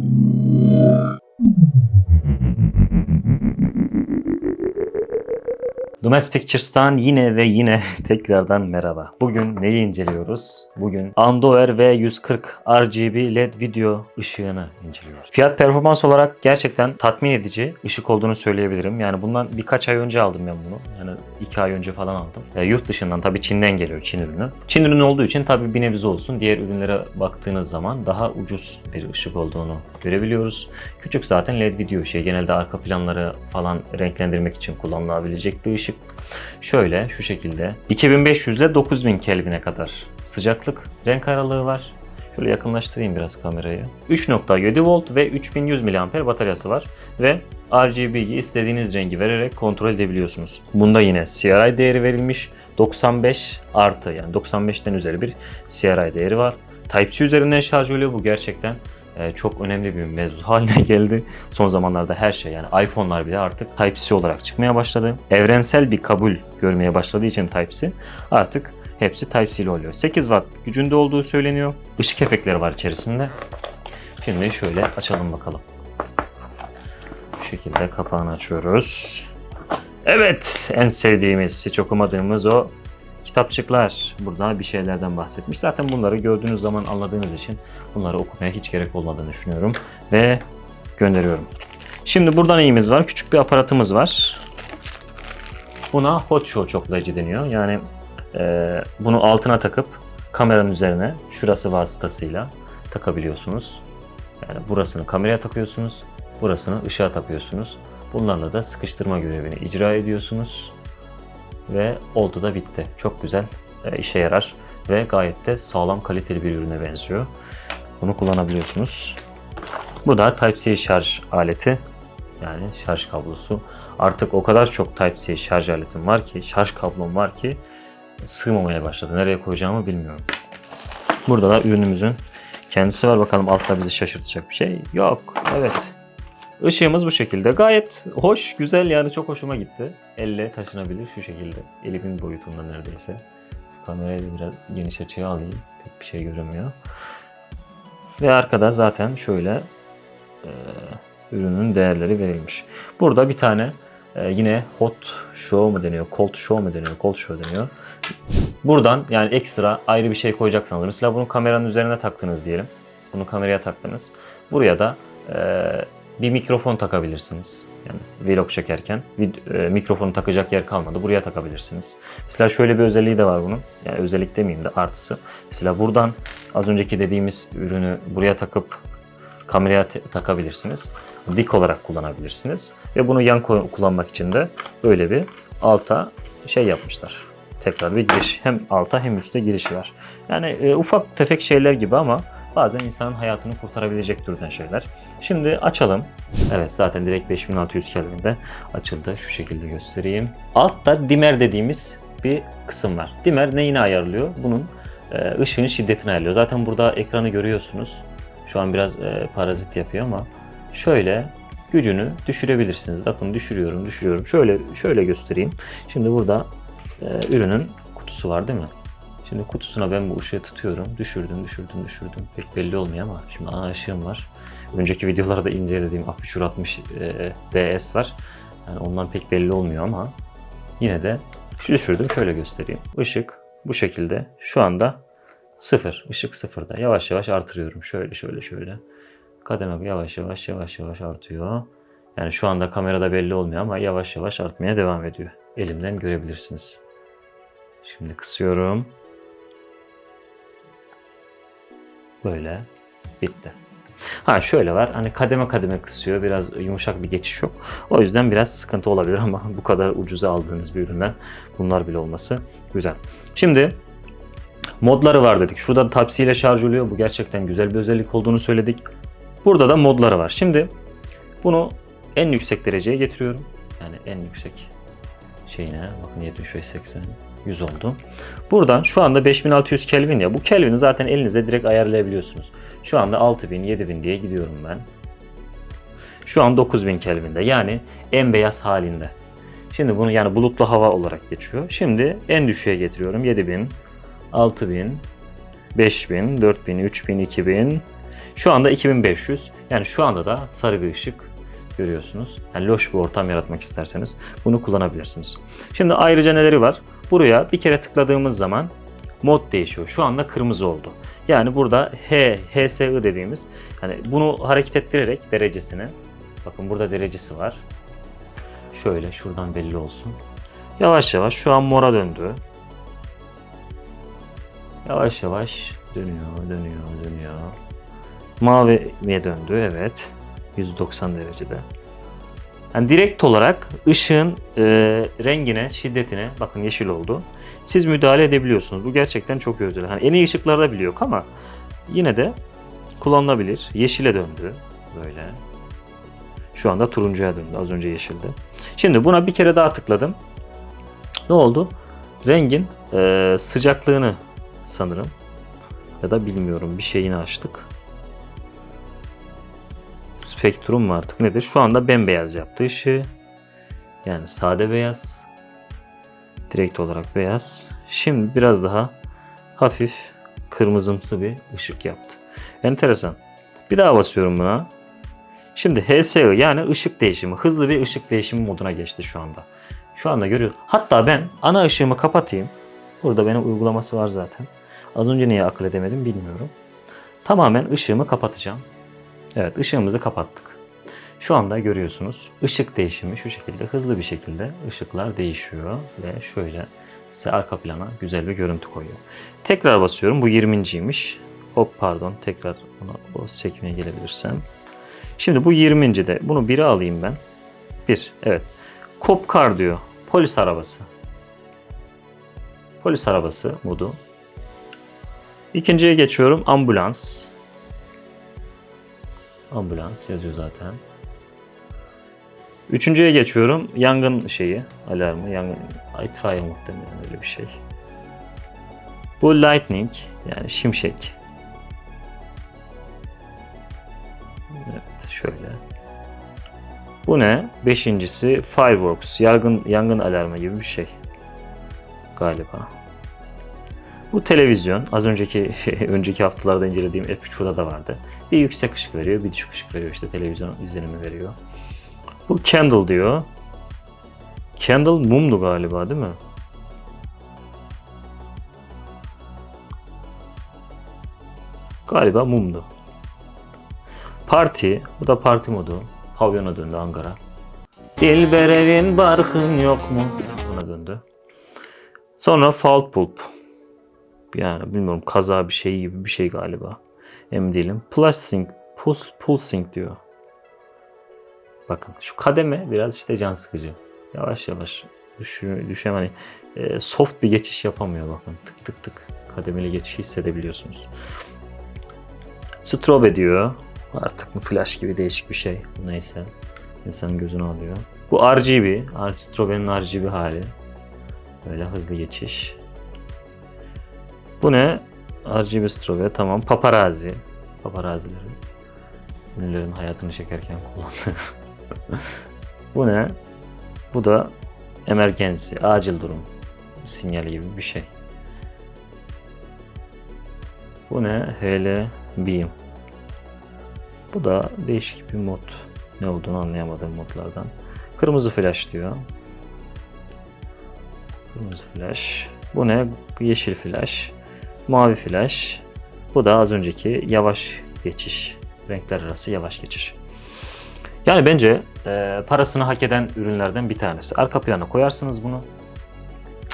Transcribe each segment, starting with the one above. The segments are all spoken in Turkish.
Thank you. Dumes Pictures'tan yine ve yine tekrardan merhaba. Bugün neyi inceliyoruz? Bugün Andover V140 RGB LED video ışığını inceliyoruz. Fiyat performans olarak gerçekten tatmin edici ışık olduğunu söyleyebilirim. Yani bundan birkaç ay önce aldım ben bunu. Yani iki ay önce falan aldım. E, yurt dışından tabii Çin'den geliyor Çin ürünü. Çin ürünü olduğu için tabii bir nebze olsun diğer ürünlere baktığınız zaman daha ucuz bir ışık olduğunu görebiliyoruz. Küçük zaten LED video ışığı. Genelde arka planları falan renklendirmek için kullanılabilecek bir ışık. Şöyle şu şekilde 2500 ile 9000 Kelvin'e kadar sıcaklık renk aralığı var. Şöyle yakınlaştırayım biraz kamerayı. 3.7 volt ve 3100 mAh bataryası var ve RGB'yi istediğiniz rengi vererek kontrol edebiliyorsunuz. Bunda yine CRI değeri verilmiş. 95 artı yani 95'ten üzeri bir CRI değeri var. Type-C üzerinden şarj oluyor bu gerçekten çok önemli bir mevzu haline geldi. Son zamanlarda her şey yani iPhone'lar bile artık Type-C olarak çıkmaya başladı. Evrensel bir kabul görmeye başladığı için Type-C artık hepsi Type-C ile oluyor. 8 Watt gücünde olduğu söyleniyor. Işık efektleri var içerisinde. Şimdi şöyle açalım bakalım. Bu şekilde kapağını açıyoruz. Evet, en sevdiğimiz, hiç okumadığımız o kitapçıklar. Burada bir şeylerden bahsetmiş. Zaten bunları gördüğünüz zaman anladığınız için bunları okumaya hiç gerek olmadığını düşünüyorum. Ve gönderiyorum. Şimdi burada neyimiz var? Küçük bir aparatımız var. Buna hot show çoklayıcı deniyor. Yani e, bunu altına takıp kameranın üzerine şurası vasıtasıyla takabiliyorsunuz. Yani burasını kameraya takıyorsunuz. Burasını ışığa takıyorsunuz. Bunlarla da sıkıştırma görevini icra ediyorsunuz ve oldu da bitti. Çok güzel e, işe yarar ve gayet de sağlam kaliteli bir ürüne benziyor. Bunu kullanabiliyorsunuz. Bu da Type-C şarj aleti. Yani şarj kablosu. Artık o kadar çok Type-C şarj aletim var ki, şarj kablom var ki sığmamaya başladı. Nereye koyacağımı bilmiyorum. Burada da ürünümüzün kendisi var. Bakalım altta bizi şaşırtacak bir şey yok. Evet. Işığımız bu şekilde. Gayet hoş, güzel yani çok hoşuma gitti. Elle taşınabilir şu şekilde. Elimin boyutunda neredeyse. Kamerayı biraz geniş açıya alayım. Pek bir şey görünmüyor. Ve arkada zaten şöyle e, ürünün değerleri verilmiş. Burada bir tane e, yine hot show mu deniyor, cold show mu deniyor, cold show deniyor. Buradan yani ekstra ayrı bir şey koyacaksanız mesela bunu kameranın üzerine taktınız diyelim. Bunu kameraya taktınız. Buraya da e, bir mikrofon takabilirsiniz. Yani vlog çekerken vid- e, mikrofonu takacak yer kalmadı. Buraya takabilirsiniz. Mesela şöyle bir özelliği de var bunun. Yani özellik demeyeyim de artısı. Mesela buradan az önceki dediğimiz ürünü buraya takıp kameraya takabilirsiniz. Dik olarak kullanabilirsiniz. Ve bunu yan kullanmak için de böyle bir alta şey yapmışlar. Tekrar bir giriş. Hem alta hem üstte girişi var. Yani e, ufak tefek şeyler gibi ama bazen insanın hayatını kurtarabilecek türden şeyler. Şimdi açalım. Evet zaten direkt 5600 Kelvin'de açıldı. Şu şekilde göstereyim. Altta dimmer dediğimiz bir kısım var. Dimmer neyini ayarlıyor? Bunun e, ışığın şiddetini ayarlıyor. Zaten burada ekranı görüyorsunuz. Şu an biraz e, parazit yapıyor ama şöyle gücünü düşürebilirsiniz. Bakın düşürüyorum, düşürüyorum. Şöyle şöyle göstereyim. Şimdi burada e, ürünün kutusu var değil mi? Şimdi kutusuna ben bu ışığı tutuyorum. Düşürdüm, düşürdüm, düşürdüm. Pek belli olmuyor ama şimdi ana ışığım var. Önceki videolarda incelediğim Aperture 60 e, DS var. Yani ondan pek belli olmuyor ama yine de düşürdüm. Şöyle göstereyim. Işık bu şekilde. Şu anda sıfır. Işık sıfırda. Yavaş yavaş artırıyorum. Şöyle şöyle şöyle. Kademe yavaş yavaş yavaş yavaş artıyor. Yani şu anda kamerada belli olmuyor ama yavaş yavaş artmaya devam ediyor. Elimden görebilirsiniz. Şimdi kısıyorum. Böyle bitti. Ha şöyle var hani kademe kademe kısıyor biraz yumuşak bir geçiş yok. O yüzden biraz sıkıntı olabilir ama bu kadar ucuza aldığınız bir üründen bunlar bile olması güzel. Şimdi modları var dedik. Şurada Type-C ile şarj oluyor. Bu gerçekten güzel bir özellik olduğunu söyledik. Burada da modları var. Şimdi bunu en yüksek dereceye getiriyorum. Yani en yüksek şeyine bakın 75 80 100 oldu. Buradan şu anda 5600 Kelvin ya. Bu Kelvin'i zaten elinize direkt ayarlayabiliyorsunuz. Şu anda 6000 7000 diye gidiyorum ben. Şu an 9000 Kelvin'de. Yani en beyaz halinde. Şimdi bunu yani bulutlu hava olarak geçiyor. Şimdi en düşüğe getiriyorum. 7000, 6000, 5000, 4000, 3000, 2000. Şu anda 2500. Yani şu anda da sarı bir ışık görüyorsunuz. Yani loş bir ortam yaratmak isterseniz bunu kullanabilirsiniz. Şimdi ayrıca neleri var? Buraya bir kere tıkladığımız zaman mod değişiyor. Şu anda kırmızı oldu. Yani burada H, HSI dediğimiz hani bunu hareket ettirerek derecesini bakın burada derecesi var. Şöyle şuradan belli olsun. Yavaş yavaş şu an mora döndü. Yavaş yavaş dönüyor, dönüyor, dönüyor. Maviye döndü evet. 190 derecede. Yani direkt olarak ışığın e, rengine, şiddetine bakın yeşil oldu. Siz müdahale edebiliyorsunuz. Bu gerçekten çok özel. Hani en iyi ışıklarda bile yok ama yine de kullanılabilir. Yeşile döndü böyle. Şu anda turuncuya döndü. Az önce yeşildi. Şimdi buna bir kere daha tıkladım. Ne oldu? Rengin e, sıcaklığını sanırım ya da bilmiyorum bir şeyini açtık. Spektrum mu artık nedir? Şu anda bembeyaz yaptı ışığı. Yani sade beyaz. Direkt olarak beyaz. Şimdi biraz daha hafif kırmızımsı bir ışık yaptı. Enteresan. Bir daha basıyorum buna. Şimdi HSI yani ışık değişimi, hızlı bir ışık değişimi moduna geçti şu anda. Şu anda görüyor. Hatta ben ana ışığımı kapatayım. Burada benim uygulaması var zaten. Az önce niye akıl edemedim bilmiyorum. Tamamen ışığımı kapatacağım. Evet ışığımızı kapattık. Şu anda görüyorsunuz ışık değişimi şu şekilde hızlı bir şekilde ışıklar değişiyor ve şöyle size arka plana güzel bir görüntü koyuyor. Tekrar basıyorum bu 20.ymiş. Hop pardon tekrar ona o sekmeye gelebilirsem. Şimdi bu 20. de bunu 1'e alayım ben. 1 evet. Cop car diyor. Polis arabası. Polis arabası modu. İkinciye geçiyorum. Ambulans. Ambulans yazıyor zaten. Üçüncüye geçiyorum. Yangın şeyi, alarmı, yangın, itfaiye muhtemelen öyle bir şey. Bu lightning, yani şimşek. Evet, şöyle. Bu ne? Beşincisi fireworks, yangın, yangın alarmı gibi bir şey. Galiba. Bu televizyon, az önceki önceki haftalarda incelediğim F3'da da vardı. Bir yüksek ışık veriyor, bir düşük ışık veriyor. İşte televizyon izlenimi veriyor. Bu candle diyor. Candle mumdu galiba değil mi? Galiba mumdu. Parti. Bu da parti modu. Pavyona döndü Ankara. Dilber evin barkın yok mu? Buna döndü. Sonra fault pulp. Yani bilmiyorum kaza bir şey gibi bir şey galiba. Emin değilim. Pulsing, puls, pulsing diyor. Bakın şu kademe biraz işte can sıkıcı. Yavaş yavaş düşüyor, düşüyor hani e, soft bir geçiş yapamıyor bakın. Tık tık tık kademeli geçişi hissedebiliyorsunuz. Strobe diyor. Artık mı flash gibi değişik bir şey. Neyse. İnsanın gözünü alıyor. Bu RGB. Strobe'nin RGB hali. Böyle hızlı geçiş. Bu ne? RGB strobe. Tamam. Paparazzi. Paparazilerin ünlülerin hayatını çekerken kullandığı. Bu ne? Bu da emergency, acil durum sinyali gibi bir şey. Bu ne? HL Beam. Bu da değişik bir mod. Ne olduğunu anlayamadığım modlardan. Kırmızı flash diyor. Kırmızı flash. Bu ne? Yeşil flash. Mavi flash. Bu da az önceki yavaş geçiş. Renkler arası yavaş geçiş. Yani bence e, parasını hak eden ürünlerden bir tanesi. Arka plana koyarsınız bunu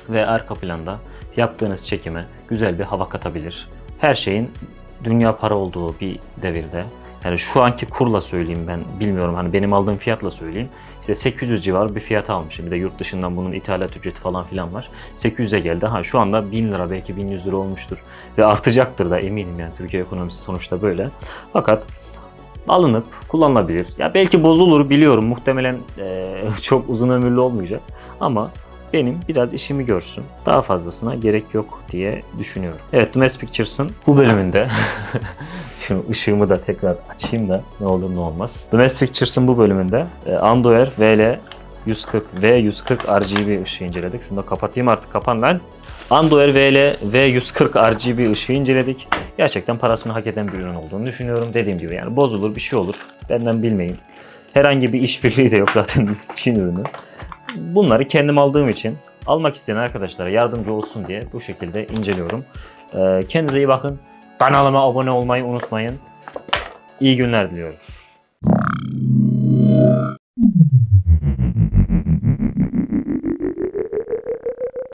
ve arka planda yaptığınız çekime güzel bir hava katabilir. Her şeyin dünya para olduğu bir devirde yani şu anki kurla söyleyeyim ben bilmiyorum hani benim aldığım fiyatla söyleyeyim. İşte 800 civarı bir fiyat almışım. Bir de yurt dışından bunun ithalat ücreti falan filan var. 800'e geldi. Ha şu anda 1000 lira belki 1100 lira olmuştur. Ve artacaktır da eminim yani Türkiye ekonomisi sonuçta böyle. Fakat alınıp kullanılabilir. Ya belki bozulur biliyorum. Muhtemelen e, çok uzun ömürlü olmayacak. Ama benim biraz işimi görsün. Daha fazlasına gerek yok diye düşünüyorum. Evet Domestic Pictures'ın bu bölümünde Şimdi ışığımı da tekrar açayım da ne olur ne olmaz. Domestic Pictures'ın bu bölümünde Andover VL 140 V140 RGB ışığı inceledik. Şunu da kapatayım artık kapan lan. Andover VL V140 RGB ışığı inceledik. Gerçekten parasını hak eden bir ürün olduğunu düşünüyorum. Dediğim gibi yani bozulur bir şey olur. Benden bilmeyin. Herhangi bir işbirliği de yok zaten Çin ürünü. Bunları kendim aldığım için almak isteyen arkadaşlara yardımcı olsun diye bu şekilde inceliyorum. Ee, kendinize iyi bakın. Kanalıma abone olmayı unutmayın. İyi günler diliyorum.